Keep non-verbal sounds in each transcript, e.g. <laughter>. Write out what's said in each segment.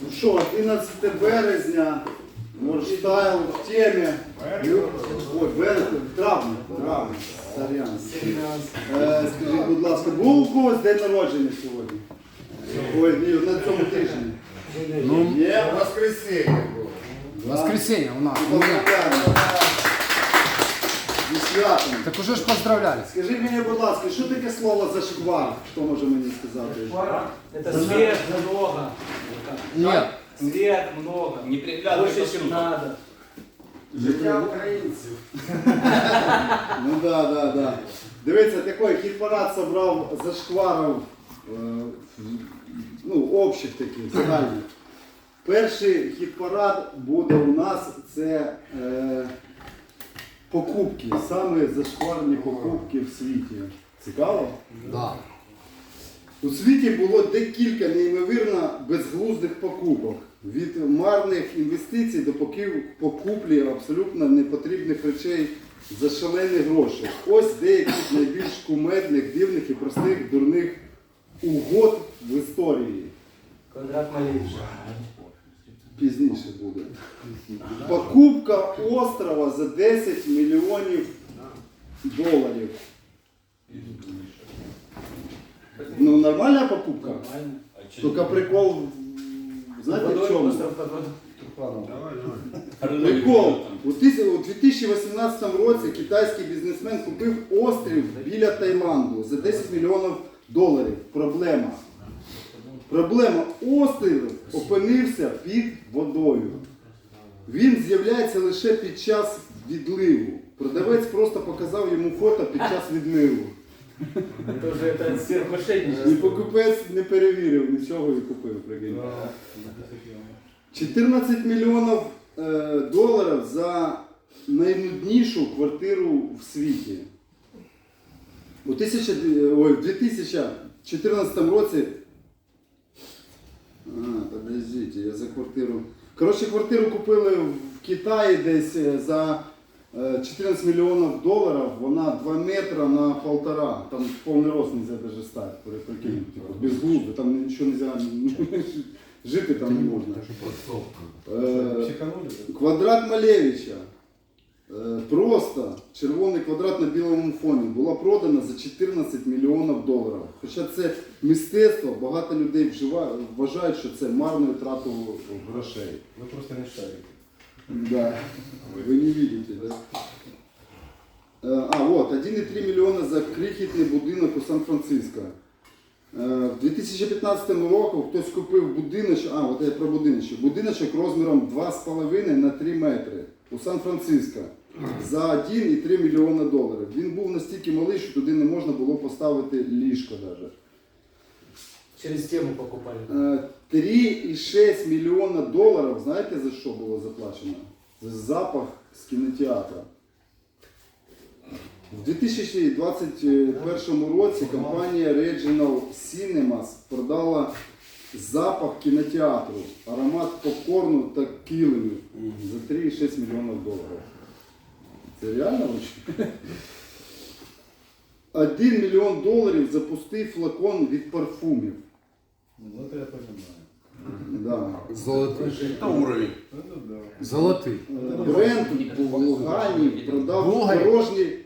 Ну що, 11 березня, Морштайл в темі. Ой, березня, травня, травня, сорян. Е, Скажіть, будь ласка, був у когось день народження сьогодні? Ой, ні, на цьому тижні. Ну, Є? Воскресенье було. воскресенье у нас. Зі святом. Так уже ж поздравляли. Скажіть мені, будь ласка, що таке слово зашквар? Хто може мені сказати? Это свет много. Нет. Свет много. Не приглядывай Больше, чем надо. Життя українців. Ну да, да, да. Дивіться, такий хіт-парад собрав зашкварів, е, ну, общих таких, загальних. Перший хіт-парад буде у нас це е, покупки, саме зашкварні покупки в світі. Цікаво? Да. У світі було декілька неймовірно безглуздих покупок. Від марних інвестицій до покуплі абсолютно непотрібних речей за шалені гроші. Ось деякі з найбільш кумедних, дивних і простих дурних угод в історії. Квадрат Малевича. Пізніше буде. Покупка острова за 10 мільйонів доларів. Ну, нормальна покупка. Тільки прикол, знаєте в чому? Прикол. У 2018 році китайський бізнесмен купив острів біля Таїланду за 10 мільйонів доларів. Проблема. Проблема. Острів опинився під водою. Він з'являється лише під час відливу. Продавець просто показав йому фото під час відливу. І покупець не перевірив нічого і купив. прикинь. 14 мільйонів е, доларів за найнуднішу квартиру в світі. У, тисяча, ой, в 2014 році. А, подождите, я за квартиру. Коротше, квартиру купили в Китаї десь е, за е, 14 мільйонів доларів. Вона 2 метри на полтора. Там повний рост нельзя даже стати. при- Прикинь, типу, без глузду, там нічого нельзя. <laughs> Жити там не можна. Е, Квадрат Малевича. Е, Просто червоний квадрат на білому фоні була продана за 14 мільйонів доларів. Хоча це мистецтво, багато людей вжива- вважають, що це марною тратою грошей. Ви просто не шарите. Да. Вы не видите, да? Е, А, вот, 1,3 мільйона за крихітний будинок у Сан-Франциско. Е, В 2015 році хтось купив будиночок, а, от я про будиночок. Будиночок розміром 2,5 на 3 метри у Сан-Франциско за 1,3 мільйона доларів. Він був настільки малий, що туди не можна було поставити ліжко навіть. Через тему покупали. Е, 3,6 мільйона доларів, знаєте за що було заплачено? За запах з кінотеатра. В 2021 році компанія Regional Cinemas продала запах кінотеатру, аромат попкорну та килимів за 3,6 мільйонів доларів. Це реально <laughs> очень? 1 мільйон доларів за пустий флакон від парфумів. Ну это я понимаю. Да. Золотий. Это уровень. Ну. Золотий. Бренд Булгані продав Булгані? порожній.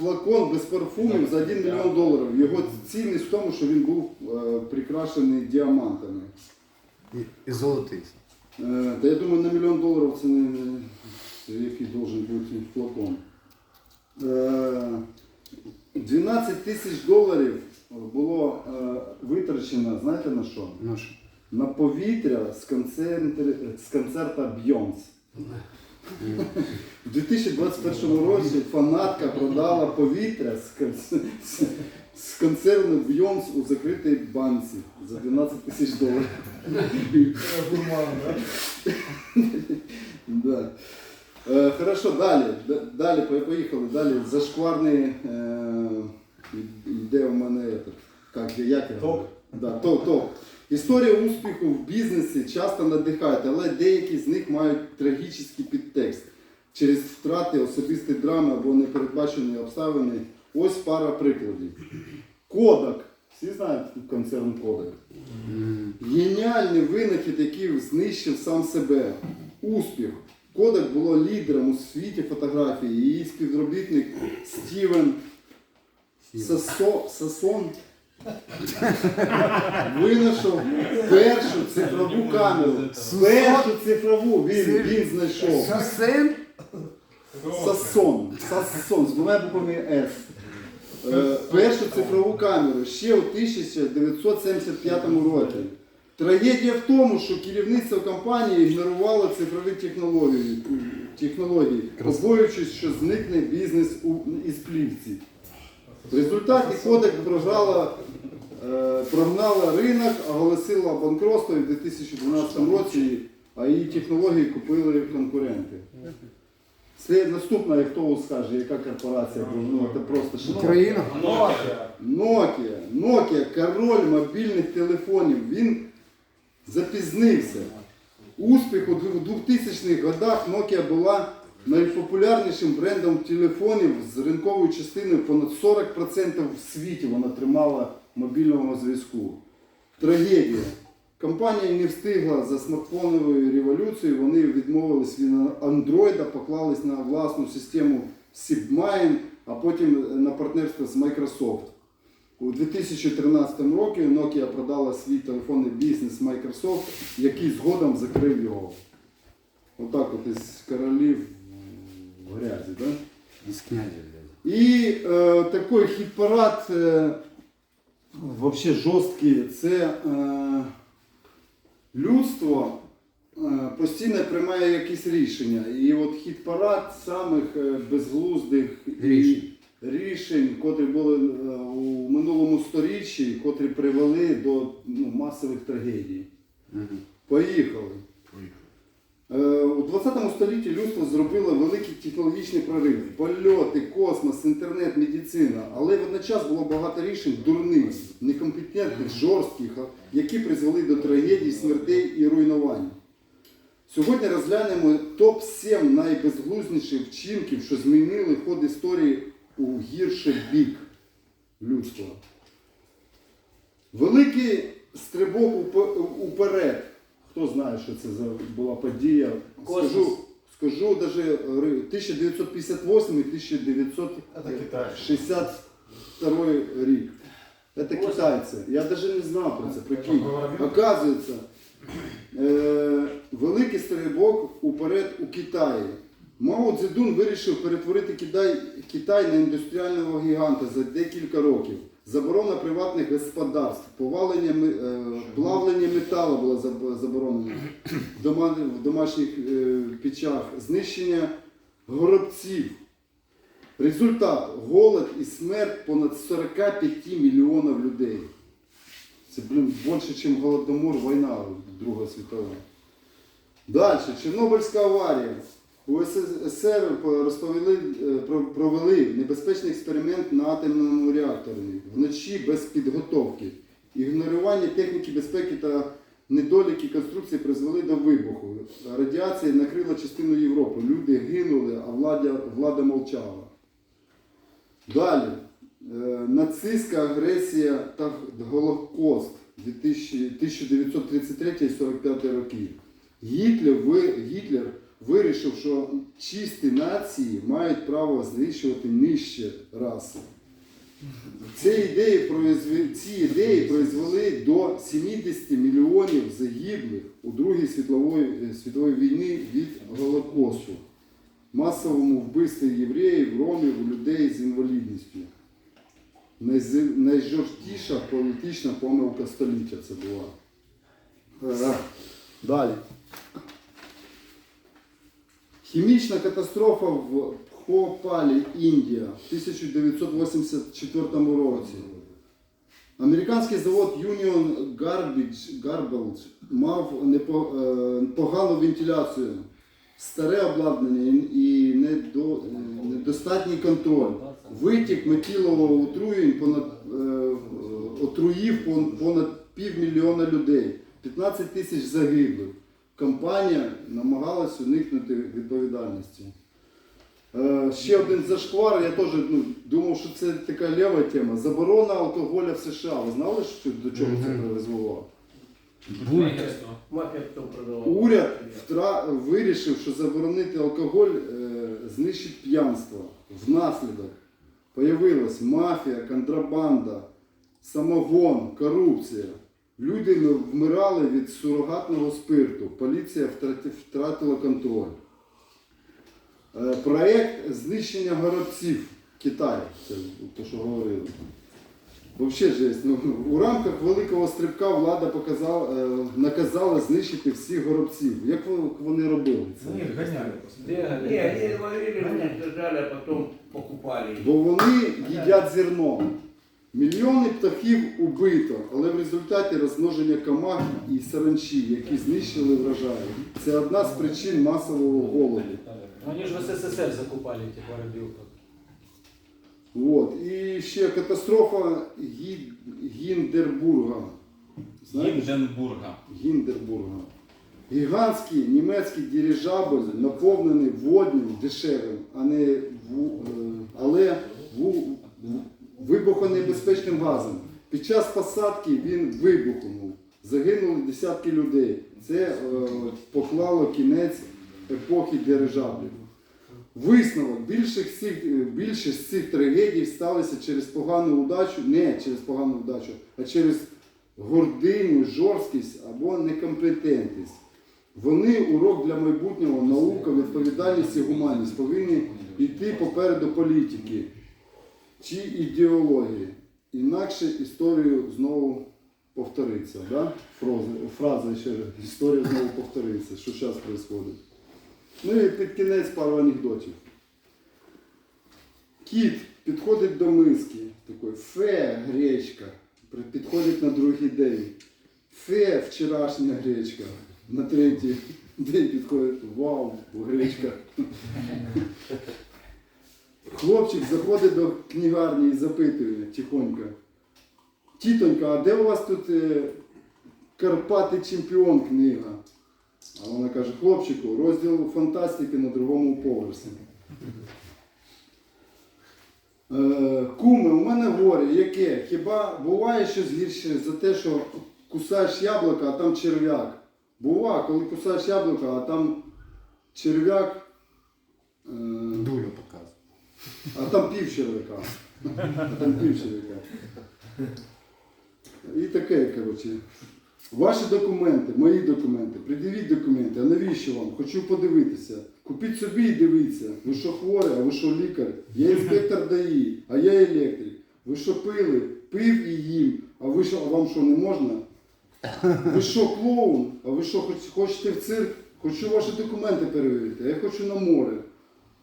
Флакон без парфумів за 1 мільйон доларів. Його цінність в тому, що він був е, прикрашений діамантами. І, і золотий. Е, та я думаю, на мільйон доларів це не, не це який должен бути флакон. Е, 12 тисяч доларів було е, витрачено, знаєте на що? Ну що? На повітря з, концентр... з концерта Бйонс. У 2021 році фанатка продала повітря з, конц- з- з концерну Бйонс у закритій банці за 12 тисяч доларів. Да? Е, хорошо, далі. Д- Далі по- поїхали. Далі зашкварний. Е, йде у мене этот, як, як я говорю? Да, топ, топ. Історія успіху в бізнесі часто надихають, але деякі з них мають трагічний підтекст через втрати, особисті драми або непередбачені обставини. Ось пара прикладів. Кодак Всі знають концерн Кодек. Геніальний винахід, який знищив сам себе. Успіх. Кодек було лідером у світі фотографії. Її співробітник Стівен Сасо, Сасон винайшов першу цифрову камеру. Першу цифрову він, він знайшов. Сусен? Сасон. Сасон з двома буквами С. Е, першу цифрову камеру ще у 1975 році. Трагедія в тому, що керівництво компанії ігнорувало цифрові технології, технології побоюючись, що зникне бізнес у, із плівці. В результаті кодек програла, е, прогнала ринок, оголосила банкротство і в 2012 році, а її технології купили конкуренти. Слід наступна, як хто скаже, яка корпорація, ну це просто що. Україна? Nokia. Nokia, король мобільних телефонів. Він запізнився. Успіх у 2000-х годах Nokia була найпопулярнішим брендом телефонів з ринковою частиною понад 40% в світі вона тримала мобільного зв'язку. Трагедія. Компанія не встигла за смартфоновою революцією, вони відмовились від Android, поклались на власну систему SIPMine, а потім на партнерство з Microsoft. У 2013 році Nokia продала свій телефонний бізнес Microsoft, який згодом закрив його. Отак от із королів в грязі. Да? Із князя, блядь. І е, такий хіт-парад е, вообще жорсткий. Це е, людство е, постійно приймає якісь рішення. І от хіт-парад самих е, безглуздих і- Рішень. рішень, котрі були е, у минулому сторіччі, котрі привели до ну, масових трагедій. Поїхали. Е, У 20 столітті людство зробило великий технологічний прорив. Польоти, космос, інтернет, медицина. Але водночас було багато рішень дурних, некомпетентних, жорстких, які призвели до трагедій, смертей і руйнувань. Сьогодні розглянемо топ-7 найбезглузніших вчинків, що змінили ход історії у гірший бік людства. Великий стрибок уперед. Хто знає, що це за була подія? Скажу, скажу даже 1958 і 1962 рік. Це китайці. Я навіть не знав про це. Прикинь. Оказується, е, великий стрибок уперед у Китаї. Мао Цзедун вирішив перетворити Китай, Китай на індустріального гіганта за декілька років. Заборона приватних господарств, повалення, е, плавлення металу було заб- заборонено в домашніх е, печах, знищення горобців. Результат голод і смерть понад 45 мільйонів людей. Це, блін, більше, ніж Голодомор, війна Друга світова. Далі, Чорнобильська аварія. У СССР розповіли, е, про- провели небезпечний експеримент на атомному реакторі вночі без підготовки. Ігнорування техніки безпеки та недоліки конструкції призвели до вибуху. Радіація накрила частину Європи. Люди гинули, а влада, влада мовчала. Далі. Е, Нацистська агресія та Голокост 1933-45 роки. Гітлер, Гітлер вирішив, що чисті нації мають право знищувати нижче раси. Ці ідеї, ці ідеї призвели до 70 мільйонів загиблих у Другій світлової, е, світовій війні від Голокосту, масовому вбивстві євреїв, ромів, людей з інвалідністю. Найжорсткіша політична помилка століття це була. Е, Далі. Хімічна катастрофа в Пхопалі, Індія в 1984 році. Американський завод Union Garbage, Garbage мав непо- е, погану вентиляцію, старе обладнання і- недо, е, недостатній контроль. Витік метилового отруєнь понад, е, отруїв пон- понад півмільйона людей, 15 тисяч загиблих. Компанія намагалась уникнути відповідальності. Е, ще один зашквар, я теж ну, думав, що це така лєва тема. Заборона алкоголя в США. Ви знали, що до чого це? Мафія хто продавав. Уряд втра... вирішив, що заборонити алкоголь е, знищить п'янство. Внаслідок появилась мафія, контрабанда, самогон, корупція. Люди вмирали від сурогатного спирту. Поліція втратила контроль. Е, проект знищення горобців Китаю. Це те, що говорили. Взагалі жесть. Ну, у рамках великого стрибка влада показала, е, наказала знищити всіх горобців. Як вони робили це? Ні, ганяли просто. Бегали. Не, они говорили, что уничтожали, а потом покупали. Бо вони їдять зерно. Мільйони птахів убито, але в результаті розмноження комах і саранчі, які знищили врожай. Це одна з причин масового голоду. Они же в СССР закупали этих воробьев. От. І ще катастрофа Гі- Гіндербурга. Знаєте, Гінденбурга. Гіндербурга. Гігантський німецький дирижабль наповнений водним дешевим, а не ву- е, але ву- вибухонебезпечним газом. Під час посадки він вибухнув. Загинули десятки людей. Це е, поклало кінець епохи дирижаблів. Висновок більших цих, е, цих трагедій сталися через погану удачу, не через погану вдачу, а через гординю, жорсткість або некомпетентність. Вони урок для майбутнього, наука, відповідальність і гуманність повинні йти попереду політики чи ідеології. Інакше історію знову повториться. Да? Фраза, ще раз. Історія знову повториться, що зараз відбувається. Ну і під кінець пару анекдотів. Кіт підходить до миски, такий фе, гречка. Підходить на другий день. Фе, вчорашня гречка. На третій день підходить вау, гречка. Хлопчик заходить до книгарні і запитує тихонько. Тітонька, а де у вас тут е, Карпати чемпіон книга? А вона каже, хлопчику, розділ фантастики на другому поверсі. Е, куме, у мене горе, яке? Хіба буває щось гірше за те, що кусаєш яблука, а там черв'як? Бува, коли кусаєш яблука, а там черв'як, е, показує. А там пів черв'яка. А там пів черв'яка. І таке, коротше. Ваші документи, мої документи, придивіть документи, а навіщо вам? Хочу подивитися. Купіть собі і дивіться. Ви що хворий, а ви що лікар? Я інспектор ДАІ, а я електрик. Ви що пили? Пив і їм. А ви що, а вам що не можна? Ви що, клоун? А ви що, хочете в цирк? Хочу ваші документи перевірити, а я хочу на море.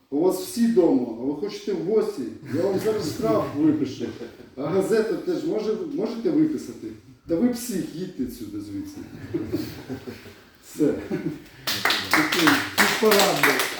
У вас всі вдома, а ви хочете в гості. Я вам зараз штраф випишу. А газету теж може, можете виписати? Та ви псих, їдьте сюди звідси. Все. Тут порадник.